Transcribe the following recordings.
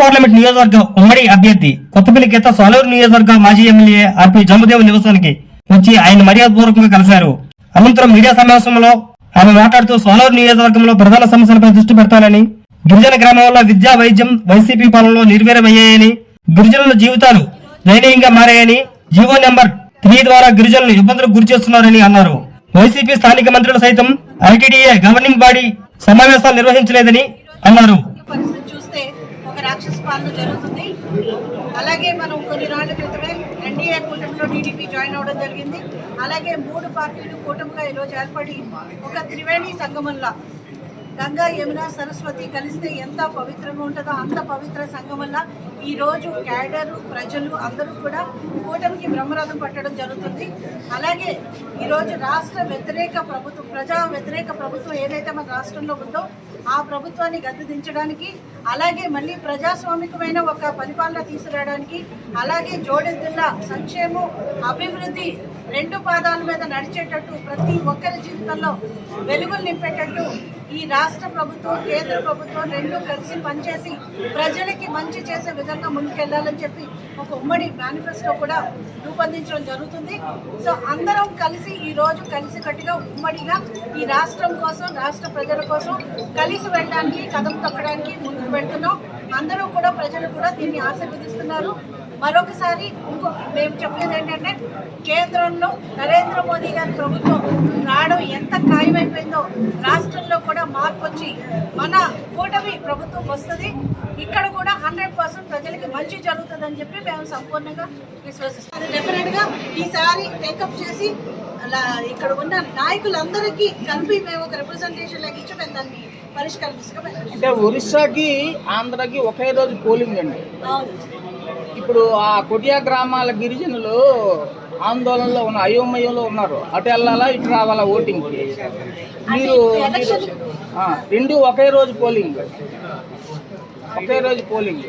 Parliament నియోజకవర్గం ఉమ్మడి అభ్యర్థి కొత్తపల్లి గీత సోలూరు నియోజకవర్గ మాజీ ఎమ్మెల్యే ఆర్పి జంబుదేవ్ నివాసానికి వచ్చి ఆయన మర్యాదపూర్వకంగా కలిశారు. అనంతరం మీడియా సమావేశంలో ఆయన మాట్లాడుతూ సోలూరు నియోజకవర్గంలో ప్రధాన సమస్యలపై దృష్టి పెడతానని గిరిజన గ్రామంలో విద్యా వైద్యం వైసీపీ పాలనలో నిర్వీర్యమయ్యాయని గిరిజనుల జీవితాలు దయనీయంగా మారాయని జీవో నెంబర్ త్రీ ద్వారా గిరిజనులు ఇబ్బందులకు గురి చేస్తున్నారని అన్నారు. వైసీపీ స్థానిక మంత్రులు సైతం ఐటీడీఏ గవర్నింగ్ బాడీ సమావేశాలు నిర్వహించలేదని అన్నారు. రాక్షస పాలన జరుగుతుంది. అలాగే మనం కొన్ని రోజుల క్రితమే ఎన్డీఏ కూటమిలో టీడీపీ జాయిన్ అవ్వడం జరిగింది. అలాగే మూడు పార్టీలు కూటమిగా ఈరోజు ఏర్పడి ఒక త్రివేణి సంగమంలా. గంగా యమున సరస్వతి కలిస్తే ఎంత పవిత్రంగా ఉంటుందో అంత పవిత్ర సంగమంలా. రోజు క్యాడరు ప్రజలు అందరూ కూడా కూటమికి బ్రహ్మరథం పట్టడం జరుగుతుంది. అలాగే ఈరోజు రాష్ట్ర వ్యతిరేక ప్రభుత్వం ప్రజా వ్యతిరేక ప్రభుత్వం ఏదైతే మన రాష్ట్రంలో ఉందో ఆ ప్రభుత్వాన్ని గద్దెదించడానికి అలాగే మళ్ళీ ప్రజాస్వామికమైన ఒక పరిపాలన తీసుకురావడానికి అలాగే జోడెద్దుల సంక్షేమం అభివృద్ధి రెండు పాదాల మీద నడిచేటట్టు ప్రతి ఒక్కరి జీవితంలో వెలుగులు నింపేటట్టు ఈ రాష్ట్ర ప్రభుత్వం కేంద్ర ప్రభుత్వం రెండు కలిసి పనిచేసి ప్రజలకి మంచి చేసే విధంగా ముందుకెళ్ళాలని చెప్పి ఒక ఉమ్మడి మేనిఫెస్టో కూడా రూపొందించడం జరుగుతుంది. సో అందరం కలిసి ఈ రోజు కలిసికట్టుగా ఉమ్మడిగా ఈ రాష్ట్రం కోసం రాష్ట్ర ప్రజల కోసం కలిసి వెళ్ళడానికి కథం తొక్కడానికి ముందుకు వెళ్తున్నాం. అందరూ కూడా ప్రజలు కూడా దీన్ని ఆశీర్వదిస్తున్నారు. మరొకసారి ఇంకో మేము చెప్పేది ఏంటంటే కేంద్రంలో నరేంద్ర మోదీ గారి ప్రభుత్వం రావడం ఎంత ఖాయమైపోయిందో రాష్ట్రంలో కూడా మార్పు వచ్చి మన కూటమి ప్రభుత్వం వస్తుంది. ఇక్కడ కూడా హండ్రెడ్ పర్సెంట్ ప్రజలకి మంచి జరుగుతుందని చెప్పి మేము సంపూర్ణంగా విశ్వసిస్తాం. డెఫినెట్గా ఈసారి టేకప్ చేసి అలా ఇక్కడ ఉన్న నాయకులందరికీ కలిపి మేము ఒక రిప్రజెంటేషన్ లాగా ఇచ్చి మేము దాన్ని పరిష్కారం తీసుకుని అంటే ఒరిస్సాకి ఆంధ్రాకి ఒకే రోజు పోలింగ్ అండి. అవును. ఇప్పుడు ఆ కొటియా గ్రామాల గిరిజనులు ఆందోళనలో ఉన్న అయోమయంలో ఉన్నారు. అటు వెళ్ళాలా ఇటు రావాలా ఓటింగ్ మీరు రెండు ఒకే రోజు పోలింగ్. ఒకే రోజు పోలింగ్.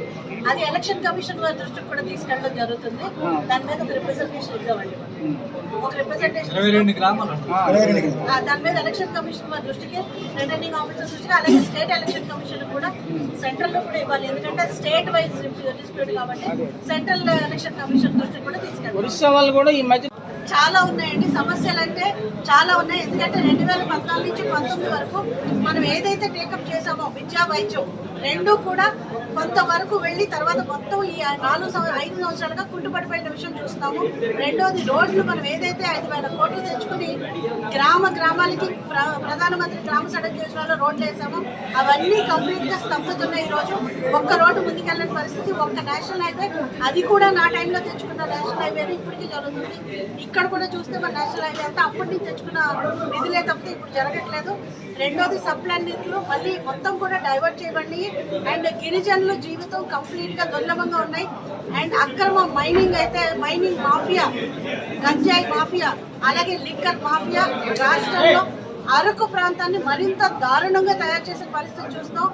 అది ఎలక్షన్ కమిషన్ వారి దృష్టికి కూడా తీసుకెళ్ళడం జరుగుతుంది దాని మీద ఒక రిప్రజెంటేషన్ ఇద్దామండి ఒక రిప్రజెంటేషన్ ఆ, దాని మీద ఎలక్షన్ కమిషన్ వారి దృష్టికి రిటర్నింగ్ ఆఫీసర్ దృష్టికి అలాగే స్టేట్ ఎలక్షన్ కమిషన్ కూడా సెంట్రల్లో కూడా ఇవ్వాలి ఎందుకంటే స్టేట్ వైజ్ డిస్ప్యూట్ కాబట్టి సెంట్రల్ ఎలక్షన్ కమిషన్ దృష్టికి కూడా తీసుకెళ్ళాలి ఒరిస్సా వాళ్ళు కూడా ఈ మధ్య చాలా ఉన్నాయండి. సమస్యలు అంటే చాలా ఉన్నాయి. ఎందుకంటే రెండు వేల పద్నాలుగు నుంచి పంతొమ్మిది వరకు మనం ఏదైతే టేకప్ చేసామో విద్యా వైద్యం రెండు కూడా కొంతవరకు వెళ్ళి తర్వాత మొత్తం ఈ నాలుగు సంవ- ఐదు సంవత్సరాలుగా కుంటుపడిపోయిన విషయం చూస్తాము. రెండోది రోడ్లు మనం ఏదైతే ఐదు వేల కోట్లు తెచ్చుకుని గ్రామ గ్రామాలకి ప్ర- ప్రధానమంత్రి గ్రామ సడక్ యోజనలో రోడ్లు వేసామో అవన్నీ కంప్లీట్గా స్తంభతున్నాయి ఈరోజు. ఒక్క రోడ్డు ముందుకెళ్ళని పరిస్థితి ఒక్క నేషనల్ హైవే అది కూడా నా టైంలో తెచ్చుకున్న నేషనల్ హైవే ఇప్పటికీ జరుగుతుంది. ఇక్కడ కూడా చూస్తే మన నేషనల్ హైవే అంతా అప్పటి నుంచి తెచ్చుకున్న నిధులే తప్పితే ఇప్పుడు జరగట్లేదు. రెండోది సప్లైన్ నిధులు మళ్ళీ మొత్తం కూడా డైవర్ట్ చేయబడి అండ్ గిరిజనుల జీవితం కంప్లీట్గా దుర్లభంగా ఉన్నాయి. అండ్ అక్రమ మైనింగ్ అయితే మైనింగ్ మాఫియా గంజాయి మాఫియా అలాగే లిక్కర్ మాఫియా రాష్ట్రంలో అరకు ప్రాంతాన్ని మరింత దారుణంగా తయారు చేసే పరిస్థితి చూస్తాం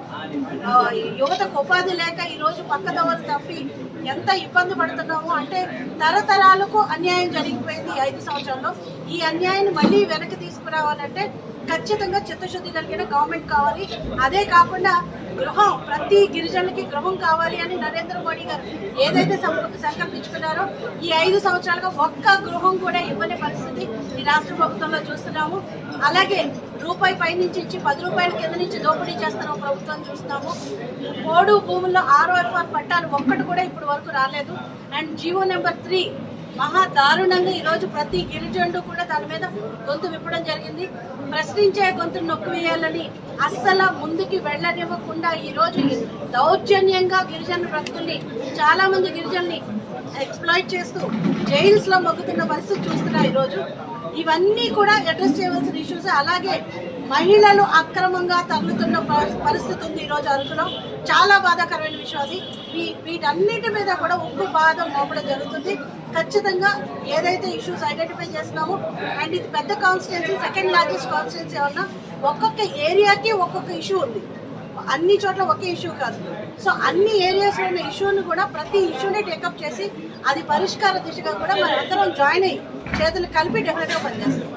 యువతకు ఉపాధి లేక ఈరోజు పక్కదవలు తప్పి ఎంత ఇబ్బంది పడుతున్నామో అంటే తరతరాలకు అన్యాయం జరిగిపోయింది ఐదు సంవత్సరాల్లో. ఈ అన్యాయాన్ని మళ్ళీ వెనక్కి తీసుకురావాలంటే ఖచ్చితంగా చిత్తశుద్ధి కలిగిన గవర్నమెంట్ కావాలి. అదే కాకుండా గృహం ప్రతి గిరిజనులకి గృహం కావాలి అని నరేంద్ర మోడీ గారు ఏదైతే సంకల్పించుకున్నారో ఈ ఐదు సంవత్సరాలుగా ఒక్క గృహం కూడా ఇవ్వని పరిస్థితి ఈ రాష్ట్ర ప్రభుత్వంలో చూస్తున్నాము. అలాగే రూపాయి పై నుంచి ఇచ్చి పది రూపాయల కింద నుంచి దోపిడీ చేస్తున్న ప్రభుత్వం చూస్తున్నాము. పోడు భూముల్లో ఆర్ఓఎఫ్ఆర్ పట్టాలు ఒక్కటి కూడా ఇప్పటి వరకు రాలేదు. అండ్ జీవో నెంబర్ త్రీ మహా దారుణంగా ఈరోజు ప్రతి గిరిజనుడు కూడా దాని మీద గొంతు విప్పడం జరిగింది. ప్రశ్నించే గొంతు నొక్కివేయాలని అస్సలు ముందుకి వెళ్ళనివ్వకుండా ఈ రోజు దౌర్జన్యంగా గిరిజన భక్తుల్ని చాలా మంది గిరిజనుల్ని ఎక్స్ప్లాయిట్ చేస్తూ జైల్స్లో మొగ్గుతున్న పరిస్థితి చూస్తున్నా ఈరోజు ఇవన్నీ కూడా అడ్రస్ చేయవలసిన ఇష్యూస్ అలాగే మహిళలు అక్రమంగా తగులుతున్న పరిస్థితి ఉంది ఈరోజు అరకులో చాలా బాధాకరమైన విషయం అది. వీ- వీటన్నిటి మీద కూడా ఉప్పు బాధ మోపడం జరుగుతుంది. ఖచ్చితంగా ఏదైతే ఇష్యూస్ ఐడెంటిఫై చేస్తున్నామో అండ్ ఇది పెద్ద కాన్స్టిట్యున్సీ సెకండ్ లార్జెస్ట్ కాన్స్టిట్యున్సీ వల్ల ఒక్కొక్క ఏరియాకి ఒక్కొక్క ఇష్యూ ఉంది. అన్ని చోట్ల ఒకే ఇష్యూ కాదు. సో అన్ని ఏరియాస్లో ఉన్న ఇష్యూని కూడా ప్రతి ఇష్యూని టేకప్ చేసి అది పరిష్కార దిశగా కూడా మనందరం జాయిన్ అయ్యి చేతులు కలిపి డెఫినెట్గా పనిచేస్తాం.